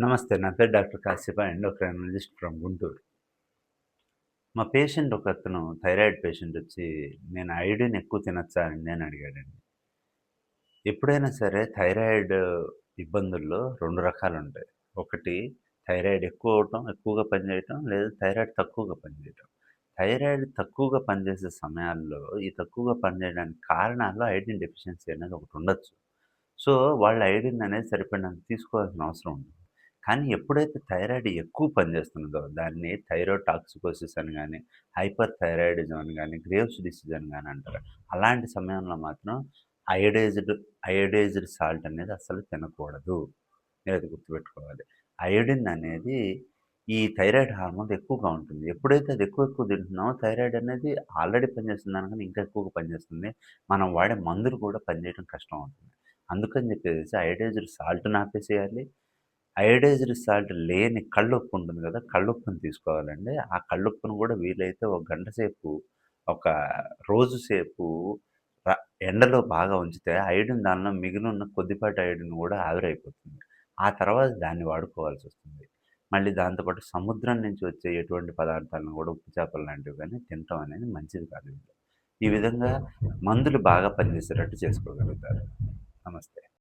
నమస్తే. నా పేరు doctor Kasifa endocrinologist from Guntur. మా పేషెంట్ ఒకతను థైరాయిడ్ పేషెంట్ వచ్చి, "నేను ఐడిన్ ఎక్కువ తినొచ్చా అండి?" అని అడిగాడండి. ఎప్పుడైనా సరే థైరాయిడ్ ఇబ్బందుల్లో రెండు రకాలు ఉంటాయి ఒకటి థైరాయిడ్ ఎక్కువ అవ్వటం, ఎక్కువగా పనిచేయటం, లేదా థైరాయిడ్ తక్కువగా పనిచేయటం. థైరాయిడ్ తక్కువగా పనిచేసే సమయాల్లో, ఈ తక్కువగా పనిచేయడానికి కారణాల్లో ఐడిన్ డెఫిషియన్సీ అనేది ఒకటి ఉండొచ్చు సో, వాళ్ళ ఐడిన్ అనేది సరిపడినంత తీసుకోవాల్సిన అవసరం ఉంది కానీ ఎప్పుడైతే థైరాయిడ్ ఎక్కువ పనిచేస్తున్నదో, దాన్ని థైరోటాక్సికోసిస్ అని కానీ హైపర్ థైరాయిడిజం అని కానీ గ్రేవ్స్ డిసీజ్ అని కానీ అంటారు. అలాంటి సమయంలో మాత్రం అయోడైజ్డ్ అయోడైజ్డ్ సాల్ట్ అనేది అసలు తినకూడదు. మీరది గుర్తుపెట్టుకోవాలి. అయోడిన్ అనేది ఈ థైరాయిడ్ హార్మోన్ ఎక్కువగా ఉంటుంది. ఎప్పుడైతే అది ఎక్కువ ఎక్కువ తింటున్నామో థైరాయిడ్ అనేది ఆల్రెడీ పనిచేస్తుంది దానికన్నా ఇంకా ఎక్కువగా పనిచేస్తుంది. మనం వాడే మందులు కూడా పనిచేయడం కష్టం అవుతుంది. అందుకని చెప్పేసి అయోడైజ్డ్ సాల్ట్‌ని ఆపేసేయాలి. అయోడైజ్డ్ సాల్ట్ లేని కల్లుప్పు ఉంటుంది కదా! కల్లుప్పుని తీసుకోవాలండి. ఆ కల్లుప్పును కూడా వీలైతే ఒక గంట సేపు, ఒక రోజు సేపు ఎండలో బాగా ఉంచితే అయోడిన్ దానిలో మిగిలున్న కొద్దిపాటి అయోడిన్ కూడా ఆవిరైపోతుంది. ఆ తర్వాత దాన్ని వాడుకోవాల్సొస్తుంది. మళ్ళీ దాంతో పాటు సముద్రం నుంచి వచ్చే ఎటువంటి పదార్థాలను కూడా ఉప్పు చేపలు లాంటివి గాని తినటం అనేది మంచిది కాదు. ఈ విధంగా మందులు బాగా పనిచేసేటట్టు చేసుకోగలుగుతారు. నమస్తే.